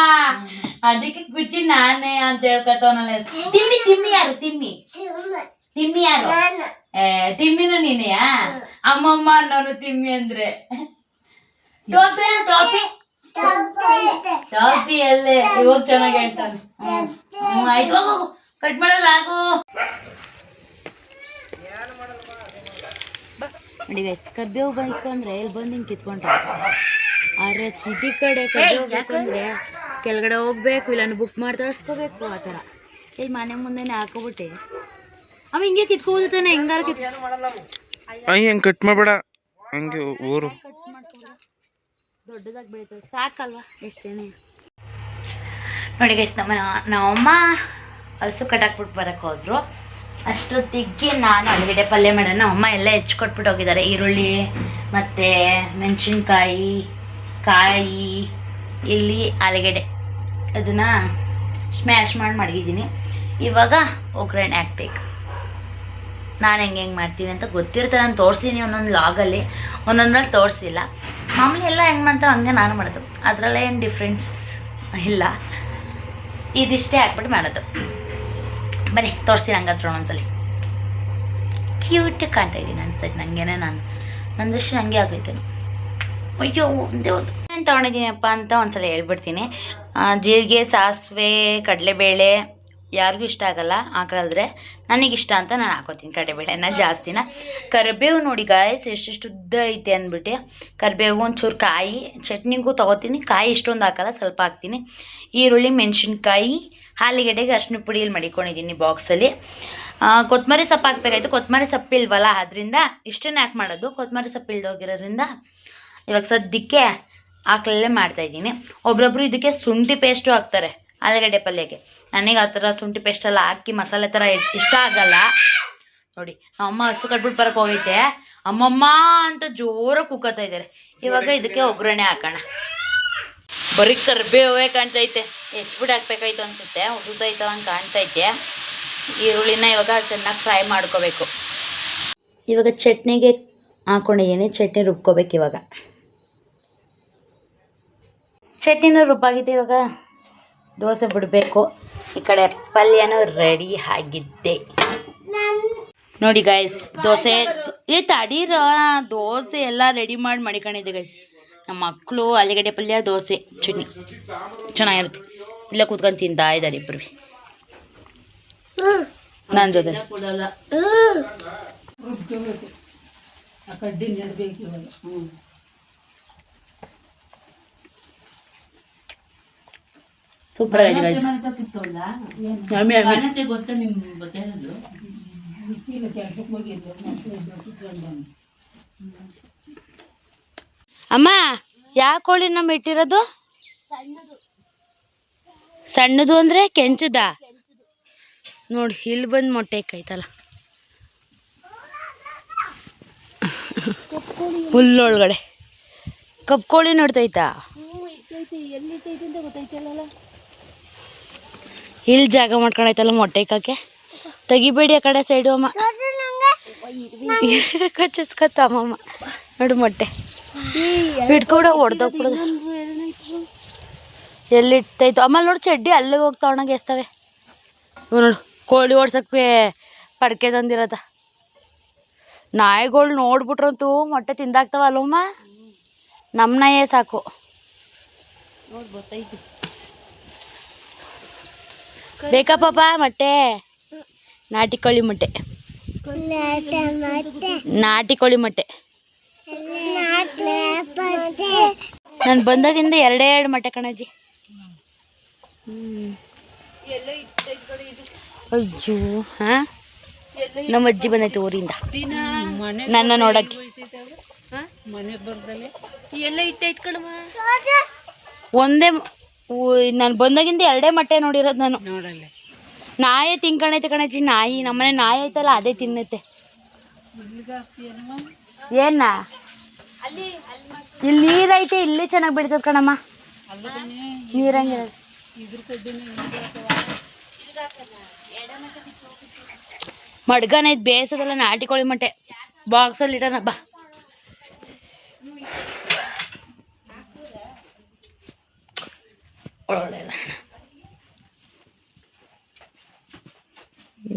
ಅದಕ್ಕೆ ಗುಜ್ಜಿ ನಾನೇ ಅಂತ ಹೇಳ್ಕೊತಾವನಲ್ಲ. ತಿಮ್ಮಿ ತಿಮ್ಮಿ ಯಾರು? ತಿಮ್ಮಿ. ತಿಮ್ಮಿ ಯಾರು? ಏ ತಿಮ್ಮಿನೂ ನೀನೆಯಾ? ಅಮ್ಮಮ್ಮ ಅನ್ನೋನು ತಿಮ್ಮಿ ಅಂದ್ರೆ. ಟೋಪಿ ಯಾರು ಟೋಪಿ ಟೋಪಿ ಅಲ್ಲೇ. ಇವಾಗ ಚೆನ್ನಾಗಿ ಹೇಳ್ತಾನೆ ಹ್ಮ್ ಆಯ್ತು. ಹೋಗು ಕಟ್ ಮಾಡೋದು ಆಗು. ನೋಡಿ ಗೈಸ್ ಕರ್ಬೇವು ಬೇಕು ಅಂದ್ರೆ ಇಲ್ಲಿ ಬಂದು ಹಿಂಗೆ ಕಿತ್ಕೊಂಡ್ರೆ? ಆದ್ರೆ ಸಿಟಿ ಕಡೆ ಕರ್ಬೇವು ಬೇಕಂದ್ರೆ ಕೆಳಗಡೆ ಹೋಗ್ಬೇಕು ಇಲ್ಲ ಬುಕ್ ಮಾಡಿ ತರಿಸ್ಕೋಬೇಕು ಆ ತರ ಇಲ್ಲಿ ಮನೆ ಮುಂದೆನೆ ಹಾಕೋಬಿಟ್ಟೆ ಅವ ಹಿಂಗೆ ಕಿತ್ಕೋಬೋದಾನೆ ಹೆಂಗಾರ ಕಿತ್ ಹಂಗೆ ಕಟ್ ಮಾಡಬೇಡ. ಹಂಗೆ ಊರು. ದೊಡ್ಡದಾಗಿ ಬೆಳೀತದೆ. ಸಾಕಲ್ವಾ? ಎಷ್ಟೇನೆ ನೋಡಿ ಗೈಸ್ ನಮ್ಮ ನಮ್ಮಮ್ಮ ಹಸು ಕಟ್ಟಾಕ್ಬಿಟ್ಟು ಬರಕ್ಕೆ ಹೋದ್ರು. ಅಷ್ಟೊತ್ತಿಗೆ ನಾನು ಅಲ್ಲಿಗಡೆ ಪಲ್ಯ ಮಾಡೋಣ. ಅಮ್ಮ ಎಲ್ಲ ಹೆಚ್ಕೊಟ್ಬಿಟ್ಟು ಹೋಗಿದ್ದಾರೆ. ಈರುಳ್ಳಿ, ಮತ್ತು ಮೆಣಸಿನ್ಕಾಯಿ, ಕಾಯಿ, ಇಲ್ಲಿ ಆಲೂಗೆಡ್ಡೆ. ಅದನ್ನು ಸ್ಮ್ಯಾಶ್ ಮಾಡಿ ಮಡಗಿದ್ದೀನಿ ಇವಾಗ ಒಗ್ಗರಣೆ ಹಾಕ್ಬೇಕು. ನಾನು ಹೆಂಗೆ ಹೆಂಗೆ ಮಾಡ್ತೀನಿ ಅಂತ ಗೊತ್ತಿರ್ತದೆ ನಾನು ತೋರಿಸಿದ್ದೀನಿ ಒಂದೊಂದು ಲಾಗಲ್ಲಿ ಒಂದೊಂದ್ರಲ್ಲಿ ತೋರಿಸಿಲ್ಲ. ಮಾಮೂಲಿ ಎಲ್ಲ ಹೆಂಗೆ ಮಾಡ್ತಾರೋ ಹಂಗೆ ನಾನು ಮಾಡೋದು. ಅದರಲ್ಲೇ ಏನು ಡಿಫ್ರೆನ್ಸ್ ಇಲ್ಲ. ಇದಿಷ್ಟೇ ಹಾಕ್ಬಿಟ್ಟು ಮಾಡೋದು. ಬನ್ನಿ, ತೋರಿಸ್ತೀನಿ ಹಂಗಾದ್ರೆ ಒಂದೊಂದ್ಸಲಿ. ಕ್ಯೂಟ್ ಕಾಣ್ತಾ ಇದ್ದೀನಿ ಅನಿಸ್ತೈತೆ ನನಗೇನೆ ನಾನು. ನಂದಷ್ಟು ನನಗೆ ಆಗೈತೆ ಅಯ್ಯೋ, ಒಂದೇ ಒಂದು. ಏನು ತೊಗೊಂಡಿದ್ದೀನಪ್ಪ ಅಂತ ಒಂದ್ಸಲ ಹೇಳ್ಬಿಡ್ತೀನಿ. ಜೀರಿಗೆ, ಸಾಸಿವೆ, ಕಡಲೆಬೇಳೆ ಯಾರಿಗೂ ಇಷ್ಟ ಆಗಲ್ಲ ಹಾಕಿದ್ರೆ ನನಗಿಷ್ಟ ಅಂತ ನಾನು ಹಾಕೋತೀನಿ ಕಡಲೆಬೇಳೆನ ಜಾಸ್ತಿನ. ಕರಿಬೇವು ನೋಡಿ ಗಾಯಸ್ ಎಷ್ಟೆಷ್ಟು ಉದ್ದ ಐತೆ ಅಂದ್ಬಿಟ್ಟು. ಕರಿಬೇವು ಒಂಚೂರು ಕಾಯಿ, ಚಟ್ನಿಗೂ ತೊಗೋತೀನಿ. ಕಾಯಿ ಇಷ್ಟೊಂದು ಹಾಕಲ್ಲ, ಸ್ವಲ್ಪ ಹಾಕ್ತೀನಿ. ಈರುಳ್ಳಿ, ಮೆಣಸಿನ್ಕಾಯಿ ಹಾಲಿಗೆಡೆಗೆ ಅರ್ಶಿನ ಪುಡಿಯಲ್ಲಿ ಮಡಿಕೊಂಡಿದ್ದೀನಿ ಬಾಕ್ಸಲ್ಲಿ ಕೊತ್ತಂಬರಿ ಸೊಪ್ಪು ಹಾಕ್ಬೇಕಾಯ್ತು. ಕೊತ್ತಂಬರಿ ಸೊಪ್ಪು ಇಲ್ವಲ್ಲ, ಅದರಿಂದ ಇಷ್ಟನ್ನೇ ಹಾಕಿ ಮಾಡೋದು. ಕೊತ್ತಂಬರಿ ಸೊಪ್ಪು ಇಲ್ದೋಗಿರೋದ್ರಿಂದ ಇವಾಗ ಸದ್ಯಕ್ಕೆ ಹಾಕಲಲ್ಲೇ ಮಾಡ್ತಾಯಿದ್ದೀನಿ ಒಬ್ರೊಬ್ರು ಇದಕ್ಕೆ ಶುಂಠಿ ಪೇಸ್ಟು ಹಾಕ್ತಾರೆ, ಆಲೂಗಡ್ಡೆ ಪಲ್ಯಕ್ಕೆ. ನನಗೆ ಆ ಥರ ಶುಂಠಿ ಪೇಸ್ಟ್ ಎಲ್ಲ ಹಾಕಿ ಮಸಾಲೆ ಥರ ಇಷ್ಟ ಆಗಲ್ಲ. ನೋಡಿ, ನಮ್ಮ ಅಮ್ಮ ಹಸು ಕಟ್ಬಿಟ್ಟು ಬರಕ್ಕೆ ಹೋಗೈತೆ. ಅಮ್ಮಮ್ಮ ಅಂತ ಜೋರಾಗಿ ಕುಕ್ಕತ್ತಾ ಇದ್ದಾರೆ ಇವಾಗ ಇದಕ್ಕೆ ಒಗ್ಗರಣೆ ಹಾಕೋಣ. ಬರೀ ಕರ್ಬೇವೇ ಕಾಣ್ತೈತೆ. ಹೆಚ್ಚಿಬಿಟ್ಟು ಹಾಕ್ಬೇಕಾಯ್ತು ಅನ್ಸುತ್ತೆ. ಅಂತ ಕಾಣ್ತೈತೆ. ಈರುಳ್ಳಿನ ಇವಾಗ ಚೆನ್ನಾಗಿ ಫ್ರೈ ಮಾಡ್ಕೋಬೇಕು. ಇವಾಗ ಚಟ್ನಿಗೆ ಹಾಕೊಂಡಿದ್ದೀನಿ. ಚಟ್ನಿ ರುಬ್ಕೋಬೇಕು ಇವಾಗ. ಚಟ್ನಿನೂ ರುಬ್ಬಾಗಿದೆ ಇವಾಗ. ದೋಸೆ ಬಿಡಬೇಕು. ಈ ಕಡೆ ಪಲ್ಯನೂ ರೆಡಿ ಆಗಿದ್ದೆ. ನೋಡಿ ಗೈಸ್ ದೋಸೆ ಏ ತಡೀರ? ದೋಸೆ ಎಲ್ಲ ರೆಡಿ ಮಾಡಿ ಮಡಿಕೊಂಡಿದ್ದೆ ಗೈಸ್ ನಮ್ಮ ಮಕ್ಕಳು ಆಲೂಗಡ್ಡೆ ಪಲ್ಯ ದೋಸೆ ಚಟ್ನಿ. ಚೆನ್ನಾಗಿರುತ್ತೆ. ಇಲ್ಲ ಕೂತ್ಕೊಂಡು ತಿಂತಾ ಇದ್ದಾರೆ ಇಬ್ಬರು ನನ್ನ ಜೊತೆ. ಕೊಡಲ್ಲ ಆ ಕಡ್ಡಿ ನೆಡ್ಬೇಕು ಇವಾಗ ಹ್ಞೂ ಸೂಪರ್ ಆಗಿದೆ ಗೈಸ್ ಗೊತ್ತಾ ಅಮ್ಮ ಯಾವ ಕೋಳಿ ನಮ್ಮ ಇಟ್ಟಿರೋದು? ಸಣ್ಣದು ಅಂದ್ರೆ ಕೆಂಚದ? ನೋಡಿ ಇಲ್ಲಿ ಬಂದು ಮೊಟ್ಟೆ ಕೈತಲ್ಲ. ಹುಲ್ಲೊಳಗಡೆ. ಕಪ್ಕೋಳಿ ಕೋಳಿ ನೋಡ್ತೈತಾ? ಇಲ್ಲಿ ಜಾಗ ಮಾಡ್ಕೊಂಡೈತಲ್ಲ ಮೊಟ್ಟೆ ಕಾಕೆ ತೆಗಿಬೇಡಿ ಆ ಕಡೆ ಸೈಡು ಅಮ್ಮ. ಕಚ್ಚಿಸ್ಕೊತ ಅಮ್ಮಮ್ಮ ನೋಡು ಮೊಟ್ಟೆ. ಇಟ್ಕೊಡ ಹೊಡ್ದೋಗ್ಬಿಡ ಎಲ್ಲಿ ಇಡ್ತೈತು ಆಮೇಲೆ ನೋಡು ಚಡ್ಡಿ ಅಲ್ಲಿಗೆ ಹೋಗಿ ತಗೊಂಡಾಗ ಎಸ್ತವೆ. ನೋಡು, ಕೋಳಿ ಓಡ್ಸಕ್ಕೆ ಪಡ್ಕೆ ತಂದಿರೋದ. ನಾಯಿಗಳು ನೋಡ್ಬಿಟ್ರಂತೂ ಮೊಟ್ಟೆ ತಿಂದಾಗ್ತಾವ ಅಲ್ಲಮ್ಮ ನಮ್ಮ ನಾಯೇ ಸಾಕು. ನೋಡ್ಬೋದೈತಿ ಬೇಕಾ ಪಾಪ ಮೊಟ್ಟೆ. ನಾಟಿ ಕೋಳಿ ಮೊಟ್ಟೆ. ನಾಟಿ ಕೋಳಿ ಮೊಟ್ಟೆ. ನಾನು ಬಂದಾಗಿಂದ ಎರಡೇ ಎರಡು ಮೊಟ್ಟೆ ಕಣಜ್ಜಿ. ಹ್ಮ್. ಅಯ್ಯೋ ಹಾ? ನಮ್ಮ ಅಜ್ಜಿ ಬಂದೈತೆ ಊರಿಂದ. ನನ್ನ ನೋಡಕ್ಕೆ. ಒಂದೇ ನಾನು ಬಂದಾಗಿಂದ ಎರಡೇ ಮೊಟ್ಟೆ ನೋಡಿರೋದು ನಾನು. ನೋಡಲ್ಲ. ನಾಯಿ ತಿನ್ಕಣೈತೆ ಕಣಜ್ಜಿ ನಾಯಿ ನಮ್ಮನೆ ನಾಯಿ ಐತಲ್ಲ ಅದೇ ತಿನ್ನೈತೆ ಏನ? ಇಲ್ಲಿ ನೀರೈತೆ ಇಲ್ಲಿ ಚೆನ್ನಾಗಿ ಬಿಡ್ತದ ಕಣಮ್ಮ. ನೀರಂಗೆ ಮಡ್ಗನೈತೆ ಬೇಸದಲ್ಲ ನಾಟಿ ಕೋಳಿ ಮೊಟ್ಟೆ. ಬಾಕ್ಸಲ್ಲಿ ಇಡೋಣ ಬಾ. ಇಡೋಣ.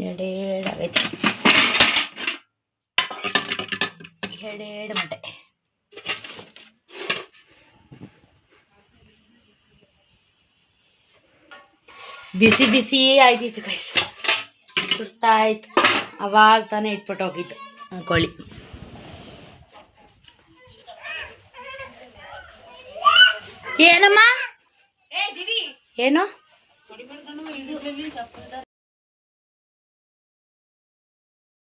ಎಡೇಡಾಗೈತೆ ಎಡೇಡು ಮೊಟ್ಟೆ. ಬಿಸಿ ಬಿಸಿ ಆಯ್ತಿತ್ತು ಕೈ ಸುಡ್ತಾ ಇತ್ತು ಅವಾಗ ತಾನೇ ಇಟ್ಬಿಟ್ಟು ಆ ಕೋಳಿ. ಏನಮ್ಮ? ಏನು?